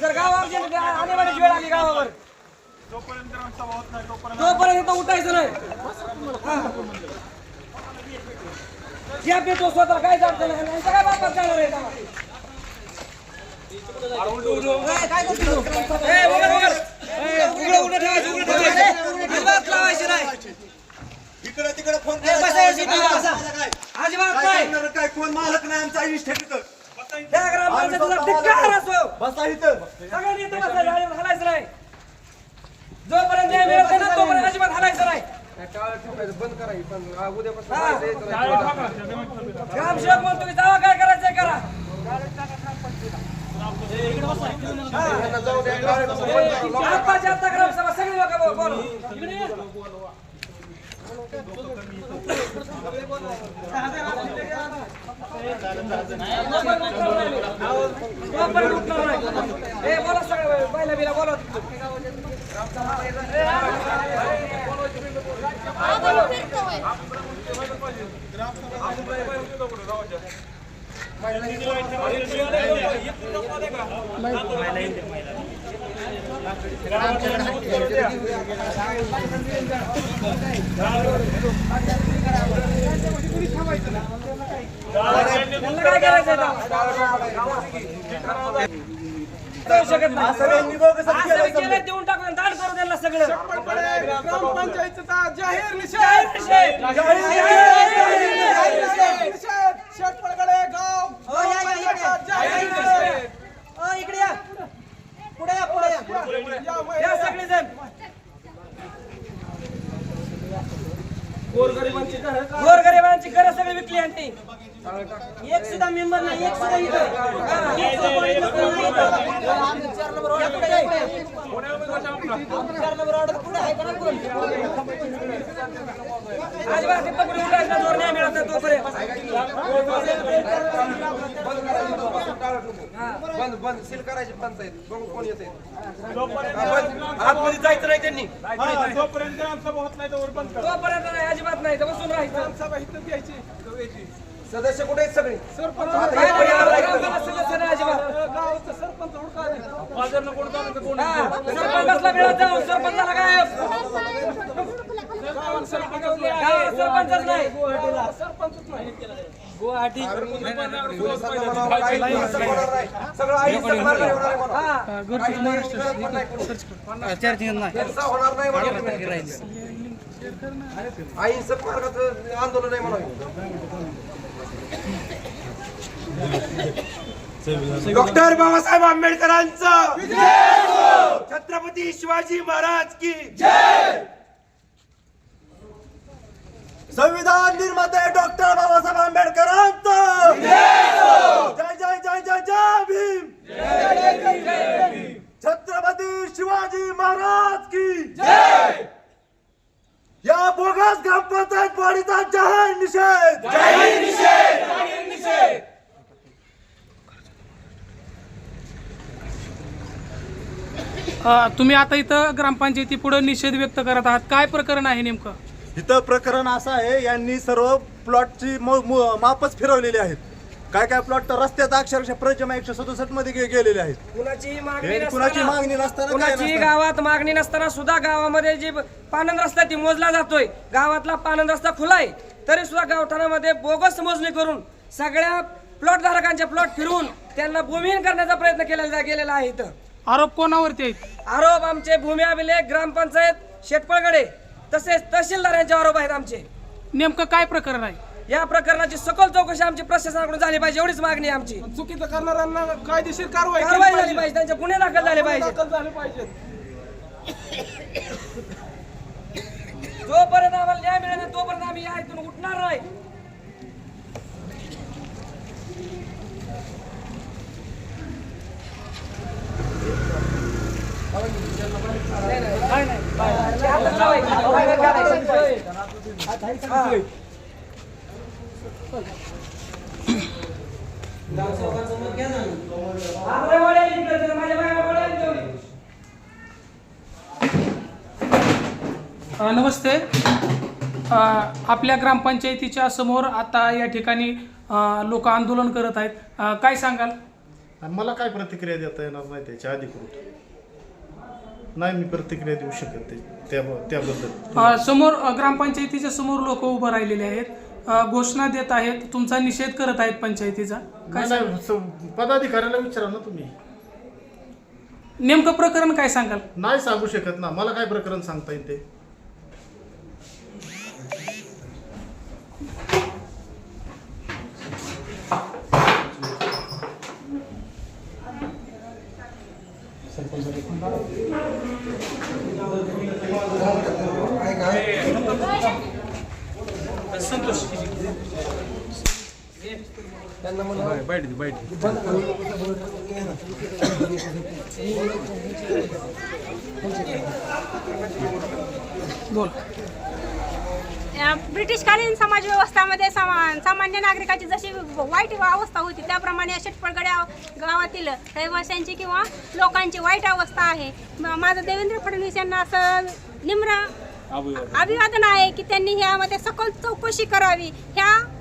जर गावावर जे- आणीबाणीची वेळ आली गावावर. तोपर्यंत इथं उठायचं नाही. ज्या पेटो स्वतः काय अडचण नाही यांचं काय बापात जाणार आहे काय करतो तू? ए, वगर, वगर. ए, उघडं, उघडं ठेवायचं, उघडं ठेवायचं. अजिबात लावायची नाही. इकडे तिकडे फोन ए, बसा, या सीटवर बसा. अजिबात नाही. काय काय कोण मालक नाही आमचा आयुष ठेवतो त्या ग्रामपंचायतीचा धिक्कार असो. बसा इथं सगळ्यांनी इथं बसायचं, अजिबात हलायचं नाही. जोपर्यंत न्याय मिळत नाही ना, तोपर्यंत अजिबात हलायचं नाही. हा. ग्रामसेवक म्हणतो की जावा काय करायचंय करा आत्ताच्या आत्ता लोक बोलू बोला. सगळं पहिला बिला बोला देऊन टाकून दान करू त्यांना सगळं ग्रामपंचायतीचा जाहीर निषेध जाहीर निषेध. जाहीर निषेध शेतपळगडे गाव हो, इकडे या पुढे या पुढे या. महिला सगळेजण. गोरगरिबांची घरं सगळी विकली यांनी एक सुद्धा मेंबर नाही एक सुद्धा इथं. चार नंबर वार्ड पुढे आहे बंद बंद सील करायची पंचायत बघू कोण येते आतमध्ये जायचं नाही त्यांनी. जोपर्यंत ग्रामसभा होत नाही तोवर बंद करा. तोपर्यंत नाही अजिबात नाही तर बसून राहायचं. ग्रामसभा इथं घ्यायची सदस्य कुठे आहेत सगळे? सरपंच सदस्य नाही अजिबात. सरपंच हुडका आधी. सरपंचाला मिळत जाऊ? सरपंचाला काय? सगळं होणार. हा नाही. अहिंसक मार्गाचं आंदोलन आहे डॉक्टर बाबासाहेब आंबेडकरांचं छत्रपती शिवाजी महाराज की संविधान निर्माते डॉक्टर बाबासाहेब आंबेडकरांचं! जय जय जय जय जय भीम! छत्रपती शिवाजी महाराज की या बोगस ग्रामपंचायत बॉडीचा जाहीर निषेध! जाहीर निषेध! तुम्ही आता इथं ग्रामपंचायती पुढे निषेध व्यक्त करत आहात. काय प्रकरण आहे नेमकं? इथं प्रकरण असं आहे यांनी सर्व प्लॉटची मापच फिरवलेली आहेत. काय काय प्लॉट तर रस्त्यात अक्षरशः प्रजमा एकशे सदुसष्टमध्ये गे- गेलेले आहेत. कुणाची मागणी हे कुणाची नसताना- मागणी नसताना काय नसताना? गावात मागणी नसताना सुद्धा गावामध्ये जी पानंद रस्ता ती मोजला जातोय. गावातला पानंद रस्ता खुला आहे तरी सुद्धा गावठाणामध्ये बोगस मोजणी करून सगळ्या प्लॉट धारकांचे प्लॉट फिरवून त्यांना भूमिहीन करण्याचा प्रयत्न केला जा- गेलेला आहे इथं. आरोप कोणावरती आहेत? आरोप आमचे भूमी अभिलेख ग्रामपंचायत शेटपळगडे तसेच तहसीलदार यांचे आरोप आहेत आमचे. नेमकं काय प्रकरण आहे? या प्रकरणाची सखोल चौकशी आमची प्रशासनाकडून झाली पाहिजे एवढीच मागणी आहे आमची. चुकीचं करणाऱ्यांना कायदेशीर कारवाई केली कारवाई झाली पाहिजे. पाहिजे त्यांचे गुन्हे दाखल झाले पाहिजे दाखल झाले पाहिजेत. जोपर्यंत आम्हाला न्याय नाही तोपर्यंत आम्ही या इथून उठणार नाही. अ, नमस्ते. आपल्या ग्रामपंचायतीच्या समोर आता या ठिकाणी लोक आंदोलन करत आहेत. काय सांगाल? मला काय प्रतिक्रिया देता येणार नाही त्याच्या अधिकृत? नाही मी प्रतिक्रिया देऊ शकत त्या त्याबद्दल. अ, समोर अ, ग्रामपंचायतीच्या समोर लोक उभं राहिलेले आहेत. अ, घोषणा देत आहेत. तुमचा निषेध करत आहेत पंचायतीचा. काय नाही, नाही स- पदाधिकाऱ्याला विचारा ना तुम्ही. नेमकं प्रकरण काय सांगाल? नाही सांगू शकत ना. मला काय प्रकरण सांगता येईल ते? बोल. अ, ब्रिटिशकालीन समाज व्यवस्थामध्ये समा सामान्य नागरिकाची जशी वाईट अवस्था होती त्याप्रमाणे शेटपळगड्या गावातील रहिवाशांची किंवा लोकांची वाईट अवस्था आहे. माझं देवेंद्र फडणवीस यांना असं निम्र अभिवादन आहे की त्यांनी ह्यामध्ये सखोल चौकशी करावी.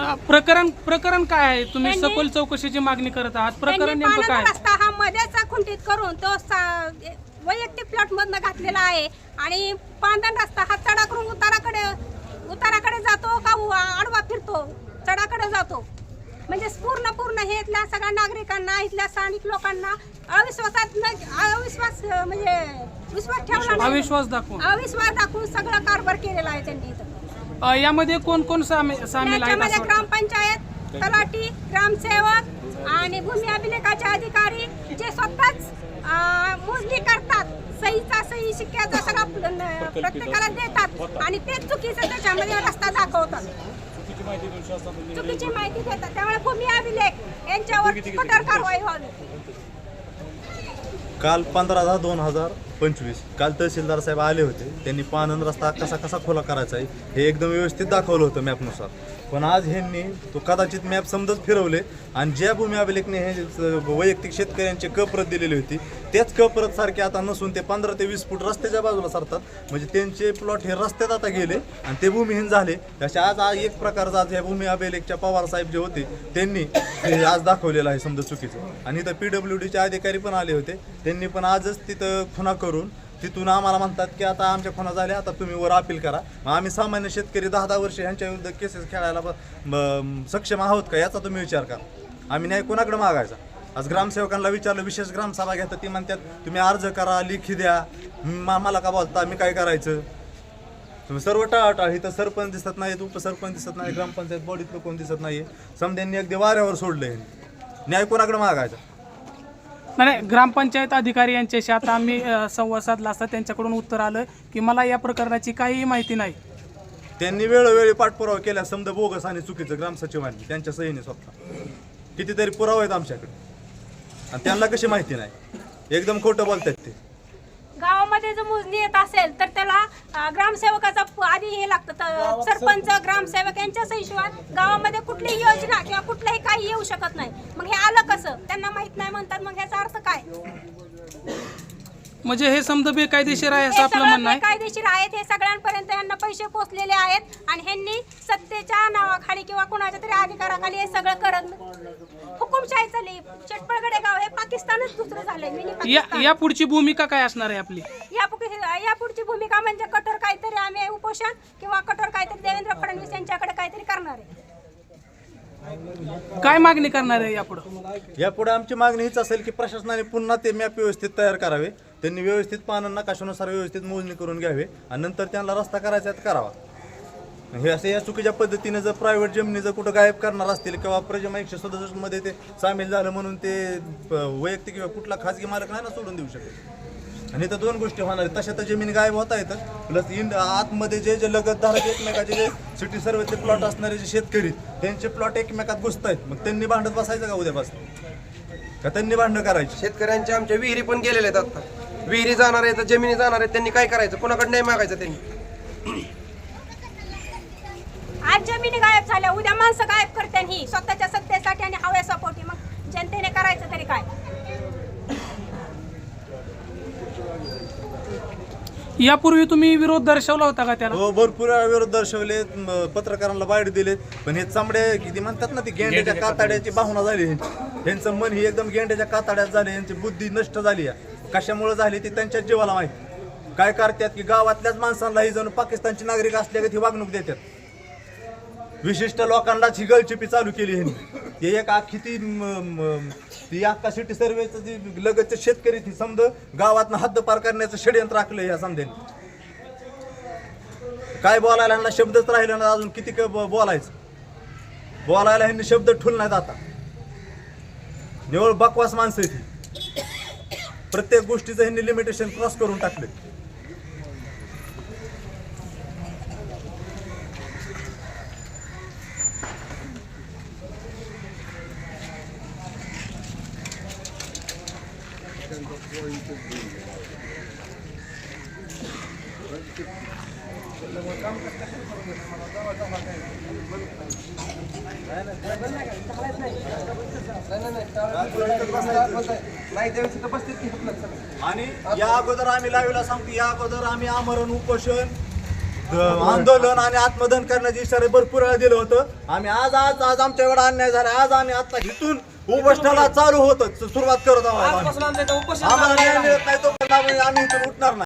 अ, प्रकरण प्रकरण काय आहे? तुम्ही त्यांनी- सखोल चौकशीची मागणी करत आहात. प्रकरण त्यांनी नेमकं काय? रस्ता हा मध्येच खुंटीत करून तो सा- वैयक्तिक प्लॉट मधनं घातलेला आहे. आणि पांदन रस्ता हा चढाकडून उताराकडे उताराकडे जातो का उ- आडवा फिरतो? चढाकडे जातो. म्हणजे पूर्ण पूर्ण हे इथल्या सगळ्या नागरिकांना इथल्या स्थानिक लोकांना अविश्वासात न अविश्वास अं, म्हणजे विश्वास ठेवला नाही. अविश्वास दाखवून. अविश्वास दाखवून सगळं कारभार केलेला आहे त्यांनी इथं. अ, यामध्ये कोण कोण सामी- सामील आहेत त्याच्यामध्ये असं वाटतं? ग्रामपंचायत तलाठी ग्रामसेवक आणि भूमी अभिलेखाचे अधिकारी जे स्वतःच अं, मोजणी करतात. सहीचा सही शिक्क्याचा सगळा प- प्रत्येकाला देतात. आणि तेच चुकीचं त्याच्यामध्ये रस्ता दाखवतात. चुकीची माहिती देतात. त्यामुळे भूमी अभिलेख यांच्यावर कठोर कारवाई व्हावी. काल पंधरा दहा दोन हजार पंचवीस. काल तहसीलदार साहेब आले होते. त्यांनी पानन रस्ता कसा कसा खुला करायचा आहे हे एकदम व्यवस्थित दाखवलं होतं मॅपनुसार. पण आज ह्यांनी तो कदाचित मॅप समजत फिरवले आणि ज्या भूमी अभिलेखने हे वैयक्तिक शेतकऱ्यांचे कप्रत दिलेली होती त्याच कप्रत सारखे आता नसून ते पंधरा ते वीस फूट रस्त्याच्या बाजूला सरतात. म्हणजे त्यांचे प्लॉट हे रस्त्यात आता गेले आणि ते भूमिहीन झाले. तसे आज आज एक प्रकारचा आज ह्या भूमी अभिलेखच्या पवार साहेब जे होते त्यांनी हे आज दाखवलेलं आहे समजा चुकीचं. आणि इथं पी डब्ल्यू डीचे अधिकारी पण आले होते. त्यांनी पण आजच तिथं खुना करून करून तिथून आम्हाला म्हणतात की आता आमच्या खुना झाल्या आता तुम्ही वर अपील करा. मग आम्ही सामान्य शेतकरी दहा दहा वर्ष यांच्या विरुद्ध केसेस खेळायला ब- ब- सक्षम आहोत का याचा तुम्ही विचार करा. आम्ही न्याय कोणाकडे मागायचा? आज ग्रामसेवकांना विचारलं विशेष ग्रामसभा घेतात ती म्हणतात तुम्ही अर्ज करा लिखी द्या. म- मला का बोलता? मी काय करायचं? तुम्ही सर्व टाळाटाळ इथं सरपंच दिसत नाहीत उपसरपंच दिसत नाही ग्रामपंचायत बॉडीतलं कोण दिसत नाही समध्यांनी अगदी वाऱ्यावर सोडलं न्याय कोणाकडे मागायचा? नाही नाही, ग्रामपंचायत अधिकारी यांच्याशी आता आम्ही अ, संवाद साधला असता त्यांच्याकडून उत्तर आलं की मला या प्रकरणाची काहीही माहिती नाही. त्यांनी वेळोवेळी पाठपुरावा केला समजा बोगस आणि चुकीचं ग्रामसचिवांनी त्यांच्या सहीने स्वतः. कितीतरी पुरावा आहेत आमच्याकडे. आणि त्यांना कशी माहिती नाही? एकदम खोटं बोलतात ते. गावामध्ये जर मोजणी येत असेल तर त्याला ग्रामसेवकाचा आधी हे लागतं. तर सरपंच ग्रामसेवक यांच्या सहीशिवाय गावामध्ये कुठलीही योजना किंवा कुठलंही काही येऊ शकत नाही. मग हे आलं कसं? त्यांना माहीत नाही म्हणतात मग ह्याचा अर्थ काय? म्हणजे हे समजा बेकायदेशीर आहे असं हे आपलं म्हणणं आहे? बेकायदेशीर आहेत हे सगळ्यांपर्यंत यांना पैसे पोचलेले आहेत. आणि ह्यांनी सत्तेच्या नावाखाली किंवा कुणाच्या तरी अधिकाराखाली हे सगळं करत हुकुमशाही चालली चटपळगडे गाव हे पाकिस्तानच दुसरं झालंय. मिनी या पाकिस्तान. या पुढची भूमिका काय असणार आहे आपली? या या पुढची भूमिका म्हणजे कठोर काहीतरी आम्ही उपोषण किंवा कठोर काहीतरी देवेंद्र फडणवीस यांच्याकडे काहीतरी करणार आहे. काय मागणी करणार आहे यापुढं? यापुढे आमची मागणी हीच असेल की प्रशासनाने पुन्हा ते मॅप व्यवस्थित तयार करावे. त्यांनी व्यवस्थित पानं नकाशानुसार व्यवस्थित मोजणी करून घ्यावे आणि नंतर त्यांना रस्ता करायचा आहे तर करावा. हे असे या चुकीच्या पद्धतीने जर प्रायव्हेट जमिनी जर कुठं गायब करणार असतील किंवा प्रजमा एकशे सदुसष्टमध्ये ते सामील झालं म्हणून ते वैयक्तिक किंवा कुठला खाजगी मालक नाही ना सोडून देऊ शकत. आणि तर दोन गोष्टी होणार आहेत. तशा तर जमीन गायब होत आहेत. प्लस इन आतमध्ये जे जे लगतधारक एकमेकाचे जे सिटी सर्वेचे प्लॉट असणारे जे शेतकरी त्यांचे प्लॉट एकमेकात घुसत आहेत. मग त्यांनी भांडत बसायचं का उद्यापासून का त्यांनी भांडणं करायचे? शेतकऱ्यांच्या आमच्या विहिरी पण गेलेल्या आहेत आता. विहिरी जाणार आहेत जमिनी जाणार आहेत त्यांनी काय करायचं? कोणाकडे नाही मागायचं त्यांनी? जमिनी गायब झाल्या उद्या माणसं गायब करते ही स्वतःच्या सत्तेसाठी आणि हव्या सपोर्टी मग जनतेने करायचं तरी काय? यापूर्वी तुम्ही विरोध दर्शवला होता का त्याला? हो भरपूर वेळा विरोध दर्शवले. म, पत्रकारांना बाहेर दिले. पण हे चांबडे किती म्हणतात ना ती गेंड्याच्या काताड्याची भावना झाली. ह्यांचं मन ही एकदम गेंड्याच्या काताड्यात झाली. यांची बुद्धी नष्ट झाली. आहे कशामुळे झाली ती त्यांच्या जीवाला माहिती. काय करतात की गावातल्याच माणसांना ही जण पाकिस्तानची नागरिक असल्यागत ही वागणूक देतात. विशिष्ट लोकांनाच ही गळचिपी चालू केली ह्यांनी. ते एक अख्खी ती म, म, ती अख्खा सिटी सर्वेचं जी लगतचे शेतकरी ती समज गावातनं हद्द पार करण्याचं षडयंत्र आखलं या समजेने काय बोलायला ह्यांना शब्दच राहिला ना अजून किती बोलायचं? बोलायला ह्यांनी शब्द ठुल नाहीत आता. निवळ बकवास माणसं आहे ती प्रत्येक गोष्टीचं ह्यांनी लिमिटेशन क्रॉस करून टाकले नाही त्यावेळेस इथं बसतील की आपलं सगळं. आणि या अगोदर आम्ही लाईव्हला सांगतो या अगोदर आम्ही आमरण उपोषण आंदोलन आणि आत्मदहन करण्याचे इशारे भरपूर वेळा दिलं होतं. आम्ही आज आज आज आमच्या एवढा अन्याय झाला. आज आम्ही आता इथून उपोषणाला चालू होतं सुरुवात करत आहोत आम्हाला. न्याय मिळत नाही तो आम्ही आम्ही इथून उठणार नाही.